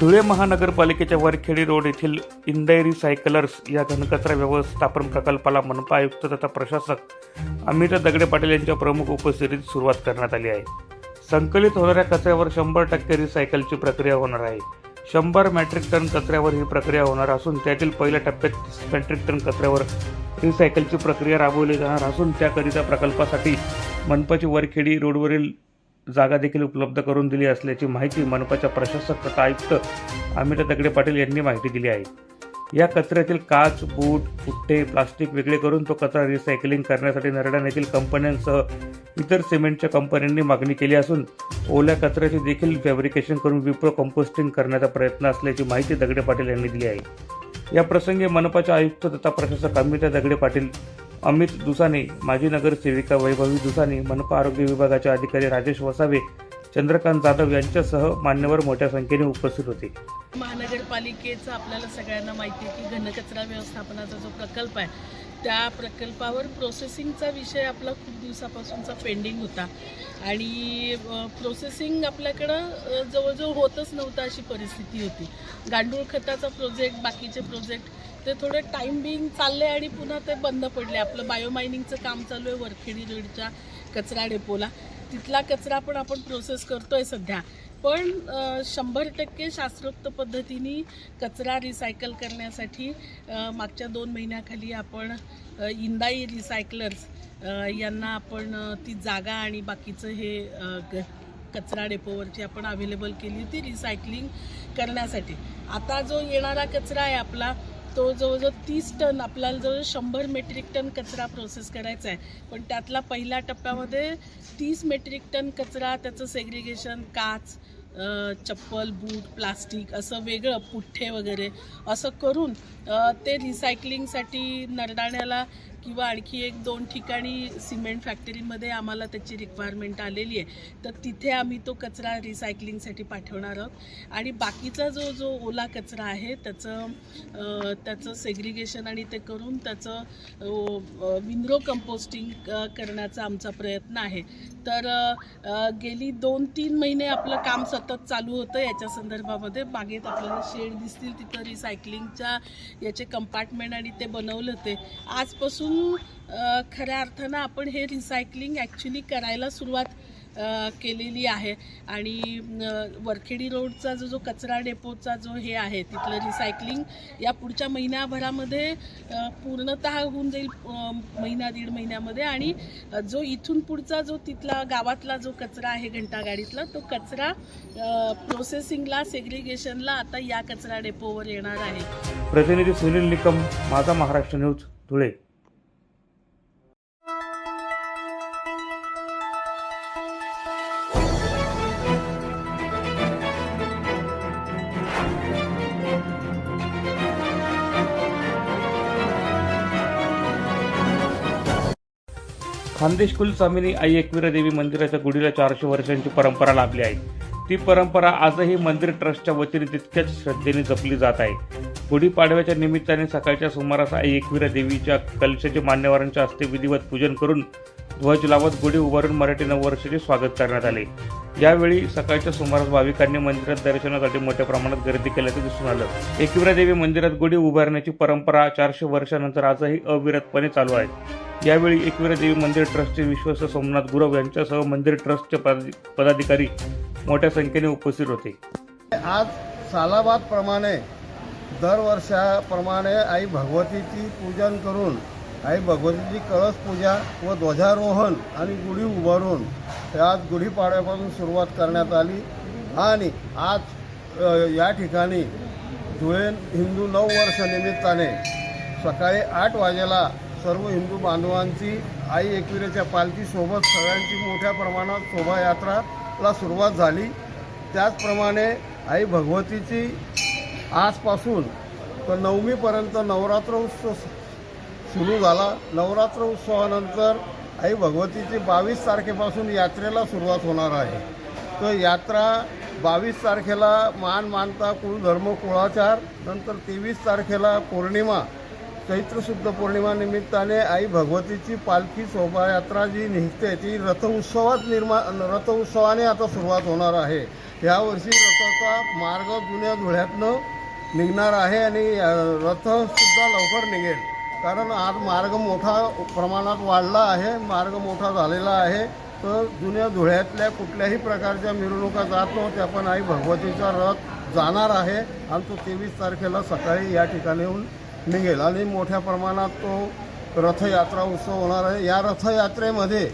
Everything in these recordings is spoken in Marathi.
धुळे महानगरपालिकेच्या वरखेडी रोड येथील इंदायरी सायकलर्स या घनकचरा व्यवस्थापन प्रकल्पाला मनपा आयुक्त तथा प्रशासक अमित दगडे पाटील यांच्या प्रमुख उपस्थितीत सुरुवात करण्यात आली आहे. संकलित होणाऱ्या कचऱ्यावर शंभर टक्के रिसायकलची प्रक्रिया होणार आहे. शंभर मॅट्रिक टन कचऱ्यावर ही प्रक्रिया होणार असून त्यातील पहिल्या टप्प्यात मॅट्रिक टन कचऱ्यावर रिसायकलची प्रक्रिया राबवली जाणार असून त्याकरिता प्रकल्पासाठी मनपाची वरखेडी रोडवरील जागा देखील उपलब्ध करून दिली असल्याची माहिती मनपाच्या प्रशासक तथा आयुक्त अमित दगडे पाटील यांनी माहिती दिली आहे. या कचऱ्यातील काच बूट पुट्टे प्लास्टिक वेगळे करून तो कचरा रिसायकलिंग करण्यासाठी नरडाण येथील कंपन्यांसह इतर सिमेंटच्या कंपन्यांनी मागणी केली असून ओल्या कचऱ्याचे देखील फॅब्रिकेशन करून विप्रो कंपोस्टिंग करण्याचा प्रयत्न असल्याची माहिती दगडे पाटील यांनी दिली आहे. या प्रसंगी मनपाचे आयुक्त तथा प्रशासक अमिता दगडे पाटील अमित दुसाने माजी नगरसेविका वैभवी दुसाने मनपा आरोग्य विभागाचे अधिकारी राजेश वसावे चंद्रकांत जाधव यांच्यासह मान्यवर मोठ्या संख्येने उपस्थित होते. महानगरपालिकेचं आपल्याला सगळ्यांना माहिती आहे की घनकचरा व्यवस्थापनाचा जो प्रकल्प आहे त्या प्रकल्पावर प्रोसेसिंगचा विषय आपला खूप दिवसापासूनचा पेंडिंग होता. आणि प्रोसेसिंग आपल्याकडं जवळजवळ होतच नव्हतं अशी परिस्थिती होती. गांडूळ खताचा प्रोजेक्ट बाकीचे प्रोजेक्ट ते थोडे टाईम बिंग चालले आणि पुन्हा ते बंद पडले. आपलं बायोमायनिंगचं काम चालू आहे वरखेडी रोडच्या कचरा डेपोला तिथला कचरा पण आपण प्रोसेस करतोय सध्या. पण शंभर टक्के शास्त्रोक्त पद्धतीने कचरा रिसायकल करण्यासाठी मागच्या दोन महिन्याखाली आपण इंदाई रिसायकलर्स यांना आपण ती जागा आणि बाकीचं हे ग- कचरा डेपोवरची आपण अवेलेबल केली होती रिसायकलिंग करण्यासाठी. आता जो येणारा कचरा आहे आपला तो जवळजवळ तीस टन आपल्याला जवळ शंभर मेट्रिक टन कचरा प्रोसेस करायचा आहे. पण त्यातला पहिल्या टप्प्यामध्ये तीस मेट्रिक टन कचरा त्याचं सेग्रिगेशन काच चप्पल बूट प्लास्टिक असं वेगळं पुठ्ठे वगैरे असं करून ते रिसायकलिंगसाठी नरदाण्याला किंवा आणखी एक दोन ठिकाणी सिमेंट फॅक्टरीमध्ये आम्हाला त्याची रिक्वायरमेंट आलेली आहे. तर तिथे आम्ही तो कचरा रिसायकलिंगसाठी पाठवणार आहोत. आणि बाकीचा जो जो ओला कचरा आहे त्याचं त्याचं सेग्रिगेशन आणि ते करून त्याचं विनरो कंपोस्टिंग करण्याचा आमचा प्रयत्न आहे. तर गेली दोन तीन महिने आपलं काम सतत चालू होतं याच्या संदर्भामध्ये. मागेत आपल्याला शेड दिसतील तिथं रिसायकलिंगच्या याचे कंपार्टमेंट आणि ते बनवलं ते. आजपासून खऱ्या अर्थानं आपण हे रिसायकलिंग ॲक्च्युली करायला सुरुवात केलेली आहे. आणि वरखेडी रोडचा जो जो कचरा डेपोचा जो हे आहे तिथलं रिसायकलिंग या पुढच्या महिन्याभरामध्ये पूर्णत पूर्णतः होऊन जाईल महिना दीड महिन्यामध्ये. आणि जो इथून पुढचा जो तिथला गावातला जो कचरा आहे घंटागाडीतला तो कचरा प्रोसेसिंगला सेग्रिगेशनला आता या कचरा डेपोवर येणार आहे. प्रतिनिधी सुनील निकम माझा महाराष्ट्र न्यूज धुळे. खानदेश कुल स्वामिनी आई एकविरा देवी मंदिराच्या गुढीला चारशे वर्षांची परंपरा लाभली आहे. ती परंपरा आजही मंदिर ट्रस्टच्या वतीने तितक्याच श्रद्धेने जपली जात आहे. गुढीपाडव्याच्या निमित्ताने सकाळच्या सुमारास आई एकविरा देवीच्या कलशाचे मान्यवरांच्या हस्ते विधिवत पूजन करून ध्वज लावत गुढी उभारून मराठी नववर्षाचे स्वागत करण्यात आले. यावेळी सकाळच्या सुमारास भाविकांनी मंदिरात दर्शनासाठी मोठ्या प्रमाणात गर्दी केल्याचं दिसून आलं. एकविरा देवी मंदिरात गुढी उभारण्याची परंपरा चारशे वर्षानंतर आजही अविरतपणे चालू आहे. यावेळी एकविरा देवी मंदिर ट्रस्टचे विश्वस्त सोमनाथ गुरव यांच्यासह मंदिर ट्रस्टचे पदाधिकारी मोठ्या संख्येने उपस्थित होते. आज सालाबादप्रमाणे दरवर्षाप्रमाणे आई भगवतीची पूजन करून आई भगवतीची कळस पूजा व ध्वजारोहण आणि गुढी उभारून आज गुढीपाडव्यापासून सुरुवात करण्यात आली. आणि आज या ठिकाणी धुळे हिंदू नववर्ष निमित्ताने सकाळी आठ वाजेला सर्व हिंदू बांधवांची आई एकविरेच्या पालखीसोबत सगळ्यांची मोठ्या प्रमाणात शोभायात्राला सुरुवात झाली. त्याचप्रमाणे आई भगवतीची आजपासून तर नवमीपर्यंत नवरात्र उत्सव सुरू झाला. नवरात्र उत्सवानंतर आई भगवतीची बावीस तारखेपासून यात्रेला सुरुवात होणार आहे. तर यात्रा बावीस तारखेला मान मानता कुळधर्म कुळाचार नंतर तेवीस तारखेला पौर्णिमा चैत्रशुद्ध पौर्णिमानिमित्ताने पौर्णिमा निमित्ताने आई भगवतीची पालखी शोभायात्रा जी निघते. ती रथ उत्सवात निर्मा रथउत्सवाने आता सुरुवात होणार आहे. यावर्षी रथाचा मार्ग जुन्या धुळ्यातनं निघणार आहे आणि रथसुद्धा लवकर निघेल. कारण आज मार्ग मोठा प्रमाणात वाढला आहे मार्ग मोठा झालेला आहे. तर जुन्या धुळ्यातल्या कुठल्याही प्रकारच्या मिरवणुका जात नव्हत्या पण आई भगवतीचा रथ जाणार आहे. आणि तो तेवीस तारखेला सकाळी या ठिकाणीहून निघेल. आणि मोठ्या प्रमाणात तो रथयात्रा उत्सव होणार आहे. या रथयात्रेमध्ये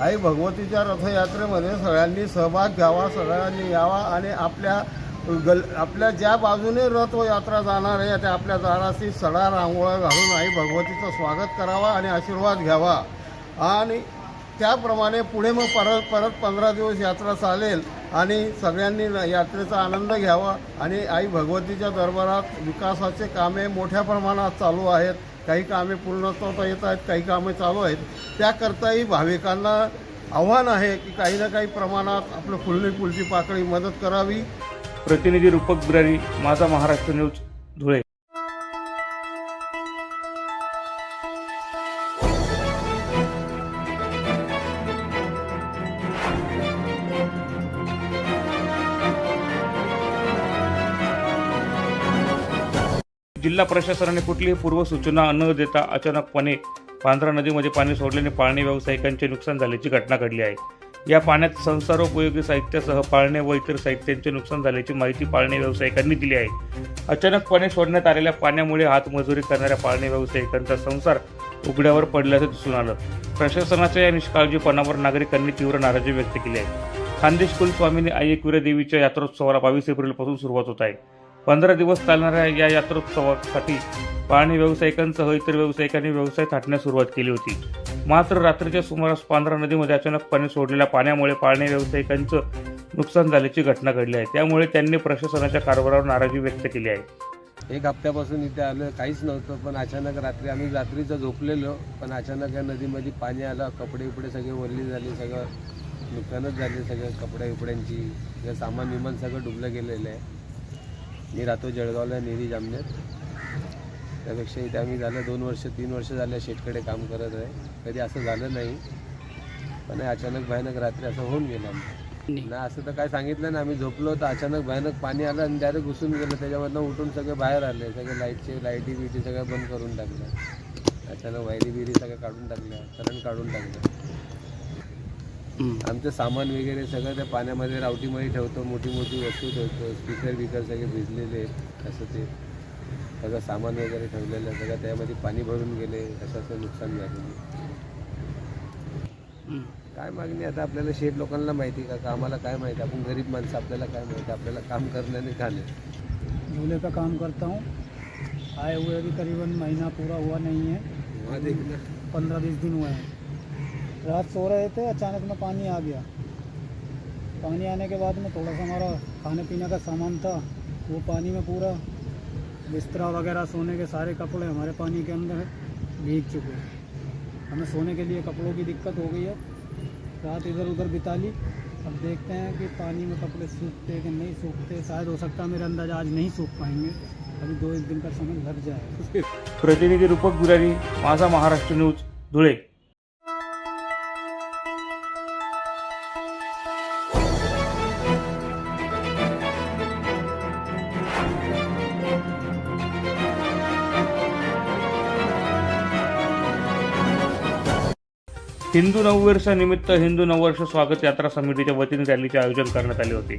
आई भगवतीच्या रथयात्रेमध्ये सगळ्यांनी सहभाग घ्यावा सगळ्यांनी यावा आणि आपल्या गल आपल्या ज्या बाजूने रथयात्रा जाणार आहे त्या आपल्या दाराशी सडा रांगोळा घालून आई भगवतीचं स्वागत करावा आणि आशीर्वाद घ्यावा. आणि त्याप्रमाणे पुढे मग परत परत पंधरा दिवस यात्रा चालेल आणि सगळ्यांनी यात्रेचा आनंद घ्यावा आणि आई भगवतीच्या दरबारात विकासाचे कामे मोठ्या प्रमाणात चालू आहेत. काही कामे पूर्णत्वात येत आहेत काही कामे चालू आहेत. त्याकरताही भाविकांना आव्हान आहे की काही ना काही प्रमाणात आपलं फुलणी पुलची पाकळी मदत करावी. प्रतिनिधी रूपक बिरारी माझा महाराष्ट्र न्यूज धुळे. जिल्हा प्रशासनाने कुठलीही पूर्वसूचना न देता अचानकपणे पांढरा नदीमध्ये पाणी सोडल्याने पाळणे व्यावसायिकांचे नुकसान झाल्याची घटना घडली आहे. या पाण्यात संसारोपयोगी साहित्यासह पाळणे व इतर साहित्यांचे नुकसान झाल्याची माहिती पाळणे व्यावसायिकांनी दिली आहे. अचानकपणे सोडण्यात आलेल्या पाण्यामुळे हातमजुरी करणाऱ्या पाळणे व्यावसायिकांचा संसार उघड्यावर पडल्याचं दिसून आलं. प्रशासनाच्या या निष्काळजीपणावर नागरिकांनी तीव्र नाराजी व्यक्त केली आहे. खानदेश कुलस्वामीने आई देवीच्या यात्रोत्सवाला बावीस एप्रिलपासून सुरुवात होत आहे. पंधरा दिवस चालणाऱ्या या यात्रोत्सवासाठी पाळणे व्यावसायिकांसह इतर व्यावसायिकांनी व्यवसाय थाटण्यास सुरुवात केली होती. मात्र रात्रीच्या सुमारास पांढरा नदीमध्ये अचानकपणे सोडलेल्या पाण्यामुळे पाणी व्यावसायिकांचं नुकसान झाल्याची घटना घडली आहे. त्यामुळे त्यांनी प्रशासनाच्या कारभारावर नाराजी व्यक्त केली आहे. एक हप्त्यापासून इथे आलं काहीच नव्हतं पण अचानक रात्री आम्ही रात्रीचं झोपलेलो पण अचानक या नदीमध्ये पाणी आलं कपडे उपडे सगळे वरली झाले सगळं नुकसानच झाले सगळं कपड्या उपड्यांची सामान विमान सगळं डुबलं गेलेलं आहे. मी राहतो जळगावला नेरी जामनेर. त्यापेक्षा इथे आम्ही झालं दोन वर्ष तीन वर्ष झाले शेतकडे काम करत आहे. कधी असं झालं नाही. पण अचानक भयानक रात्री असं होऊन गेलं आम्ही नाही असं तर काय सांगितलं ना आम्ही झोपलो तर अचानक भयानक पाणी आलं आणि डायरेक्ट घुसून गेलं. त्याच्यामधनं उठून सगळे बाहेर आले. सगळे लाईटचे लाईटी बिटी सगळं बंद करून टाकलं. अचानक वायरी बिरी सगळं काढून टाकल्या करंट काढून टाकलं. आमचं सामान वगैरे सगळं त्या पाण्यामध्ये रावटीमध्ये ठेवतो. मोठी मोठी वस्तू ठेवतो. स्पीकर बिकर सगळे भिजलेले आहेत. असं ते. सगळं सामान वगैरे ठेवलेलं सगळं त्यामध्ये पाणी भरून गेले असं नुकसान झालेलं काय मागणी आता आपल्याला? शेठ लोकांना माहिती का? का आम्हाला काय माहिती? आपण गरीब माणसं आपल्याला काय माहिती? आपल्याला काम करण्याने खाणे झूले. का काम करता हूँ. आए हुए अभी करीबन महीना पूरा हुआ नहीं है. पंद्रह बीस दिन हुए हैं। रात सो रहे थे अचानक में पानी आ गया। पानी आने के बाद में थोड़ा सा हमारा खाने पीने का सामान था वो पानी में पूरा बिस्तरा वगैरह सोने के सारे कपड़े हमारे पानी के अंदर भीग चुके हैं। हमें सोने के लिए कपड़ों की दिक्कत हो गई है। रात इधर उधर बिता ली। अब देखते हैं कि पानी में कपड़े सूखते कि नहीं सूखते। शायद हो सकता है मेरा अंदाज़ा आज नहीं सूख पाएँगे। अभी दो एक दिन का समय लग जाए। प्रतिनिधी रूपक माझा महाराष्ट्र न्यूज़, धुळे। हिंदू नववर्षानिमित्त हिंदू नववर्ष स्वागत यात्रा समितीच्या वतीने रॅलीचे आयोजन करण्यात आले होते.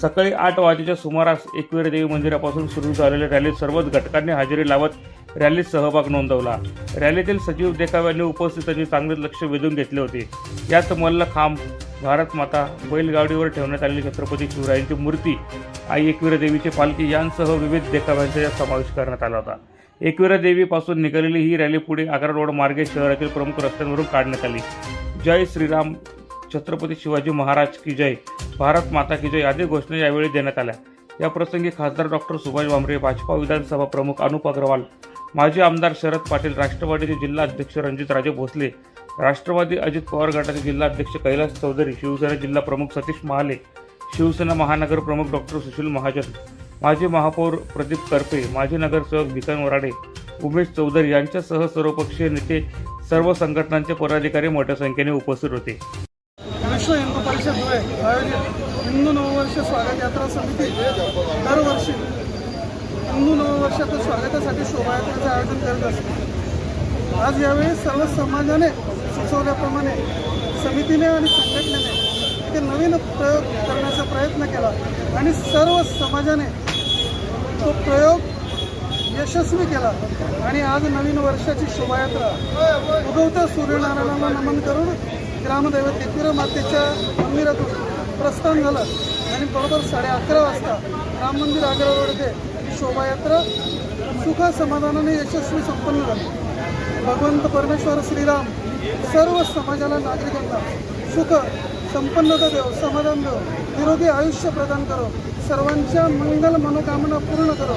सकाळी आठ वाजेच्या सुमारास एकवीर देवी मंदिरापासून सुरू झालेल्या रॅलीत सर्वच घटकांनी हजेरी लावत रॅलीत सहभाग नोंदवला. रॅलीतील सजीव देखाव्यांनी उपस्थितांनी चांगले लक्ष वेधून घेतले होते. यात मल्लखांब भारत माता बैलगाडीवर ठेवण्यात आलेली छत्रपती शिवरायांची मूर्ती आई एकवीर देवीची पालखी यांसह विविध देखाव्यांचा यात समावेश करण्यात आला होता. एकविरा देवीपासून निघालेली ही रॅली पुढे आग्रा रोड मार्गे शहरातील प्रमुख रस्त्यांवरून काढण्यात आली. जय श्रीराम. छत्रपती शिवाजी महाराज की जय. भारत माता की जय आदी घोषणा यावेळी देण्यात आल्या. या प्रसंगी खासदार डॉक्टर सुभाष भामरे भाजपा विधानसभा प्रमुख अनुप अग्रवाल माजी आमदार शरद पाटील राष्ट्रवादीचे जिल्हा अध्यक्ष रणजितराजे भोसले राष्ट्रवादी अजित पवार गटाचे जिल्हा अध्यक्ष कैलास चौधरी शिवसेना जिल्हा प्रमुख सतीश महाले शिवसेना महानगर प्रमुख डॉक्टर सुशील महाजन माजी महापौर प्रदीप करपे माजी नगरसेवक भिकन वराडे उमेश चौधरी यांच्यासह सर्वपक्षीय नेते सर्व संघटनांचे पदाधिकारी मोठ्या संख्येने उपस्थित होते. विश्व हिंदू परिषद आयोजित हिंदू नववर्ष स्वागत यात्रा समिती. दरवर्षी हिंदू नववर्षाच्या स्वागतासाठी शोभायात्रेचं आयोजन करत असते. आज यावेळी सर्व समाजाने सुचवल्याप्रमाणे समितीने आणि संघटनेने ते नवीन प्रयोग करण्याचा प्रयत्न केला आणि सर्व समाजाने तो प्रयोग यशस्वी केला आणि आज नवीन वर्षाची शोभायात्रा उगवत्या सूर्यनारायणाला नमन करून ग्रामदैवत एकविरा मातेच्या मंदिरातून प्रस्थान झालं. आणि बरोबर साडे अकरा वाजता राम मंदिर आग्रा ही शोभायात्रा सुख समाधानाने यशस्वी संपन्न झाली. भगवंत परमेश्वर श्रीराम सर्व समाजाला नागरिकांना सुख संपन्नता देव समाधान देव निरोगी आयुष्य प्रदान करो. सर्वांच्या मंगल मनोकामना पूर्ण करो.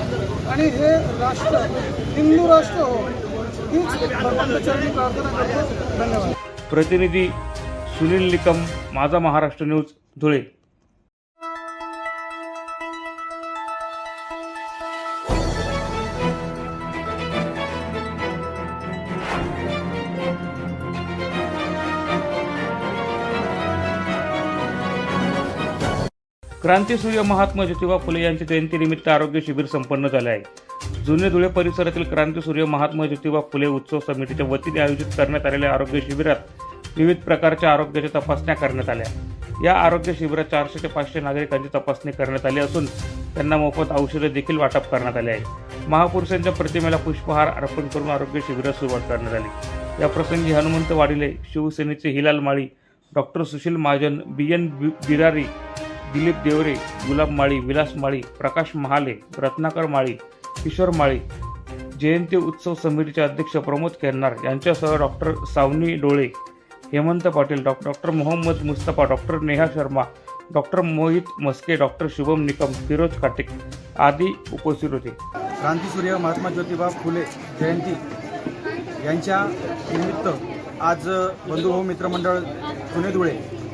आणि हे राष्ट्र हिंदू राष्ट्र हो हीच भगवंतचरणी प्रार्थना करतो. धन्यवाद. प्रतिनिधी सुनील निकम माझा महाराष्ट्र न्यूज धुळे. क्रांतीसूर्य महात्मा ज्योतिबा फुले यांच्या जयंतीनिमित्त आरोग्य शिबिर संपन्न झाले आहे. जुने धुळे परिसरातील क्रांतीसूर्य महात्मा ज्योतिबा फुले उत्सव समितीच्या वतीने आयोजित करण्यात आलेल्या आरोग्य शिबिरात विविध प्रकारच्या आरोग्याच्या तपासण्या करण्यात आल्या. या आरोग्य शिबिरात चारशे ते पाचशे नागरिकांची तपासणी करण्यात आली असून त्यांना मोफत औषधे देखील वाटप करण्यात आले आहे. महापुरुषांच्या प्रतिमेला पुष्पहार अर्पण करून आरोग्य शिबिरास सुरुवात करण्यात आली. या प्रसंगी हनुमंत वाडिले शिवसेनेचे Hilal Mali doctor Sushil Mahajan B N Birari Dilip Deore Gulab Mali Vilas Mali Prakash Mahale Ratnakar Mali Kishor Mali जयंती उत्सव समितीचे अध्यक्ष प्रमोद केरनार यांच्यासह डॉक्टर सावनी डोळे हेमंत पाटील डॉ. Doctor Mohammed Mustafa doctor Neha Sharma doctor Mohit Maske doctor Shubham Nikam Firoz Katek आदी उपस्थित होते. क्रांतीसूर्य महात्मा ज्योतिबा फुले जयंती यांच्या निमित्त आज बंधुभाऊ मित्रमंडळ पुणे धुळे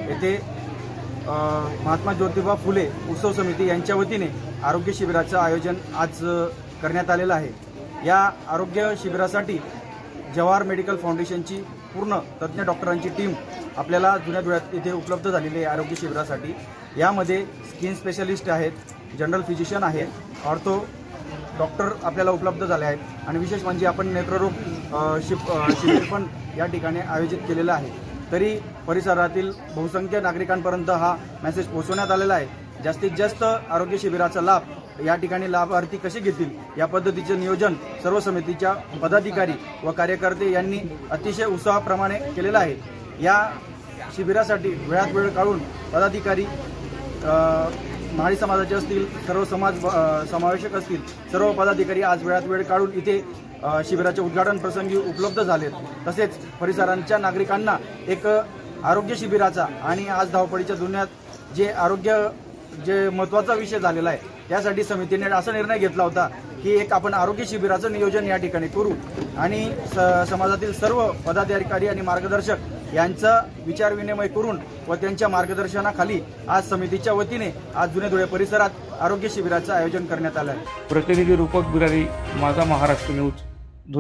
येथे महात्मा ज्योतिबा फुले उत्सव समिती यांच्या वतीने आरोग्य शिबिराचं आयोजन आज करण्यात आलेलं आहे. या आरोग्य शिबिरासाठी जवाहर मेडिकल फाउंडेशनची पूर्ण तज्ज्ञ डॉक्टरांची टीम आपल्याला जुन्या धुळ्यात इथे उपलब्ध झालेली आहे आरोग्य शिबिरासाठी. यामध्ये स्किन स्पेशलिस्ट आहेत जनरल फिजिशियन आहेत ऑर्थो डॉक्टर आपल्याला उपलब्ध झाले आहेत आणि विशेष म्हणजे आपण नेत्ररोग अ, शिब शिबिर पण या ठिकाणी आयोजित केलेलं आहे. तरी परिसरातील बहुसंख्य नागरिकांपर्यंत हा मेसेज पोहोचवण्यात आलेला आहे. जास्तीत जास्त आरोग्य शिबिराचा लाभ या ठिकाणी लाभार्थी कसे घेतील? या पद्धतीचे नियोजन सर्व समितीच्या पदाधिकारी व कार्यकर्ते यांनी अतिशय उत्साहाप्रमाणे केलेलं आहे. या शिबिरासाठी वेळात वेळ काढून पदाधिकारी महाडी समाजाचे असतील सर्व समाज समावेशक असतील सर्व पदाधिकारी आज वेळात वेळ काढून इथे शिबिराचे शिबिराच्या उद्घाटन प्रसंगी उपलब्ध झालेत. तसेच परिसरांच्या नागरिकांना एक आरोग्य शिबिराचा आणि आज धावपळीच्या दुनियात जे आरोग्य जे महत्त्वाचा विषय झालेला आहे त्यासाठी समितीने असा निर्णय घेतला होता की एक आपण आरोग्य शिबिराचं नियोजन या ठिकाणी करू. आणि स समाजातील सर्व पदाधिकारी आणि मार्गदर्शक यांचा विचारविनिमय करून व त्यांच्या मार्गदर्शनाखाली आज समितीच्या वतीने आज जुने धुळे परिसरात आरोग्य शिबिराचं आयोजन करण्यात आलं आहे. प्रतिनिधी रूपक बिरारी माझा महाराष्ट्र न्यूज.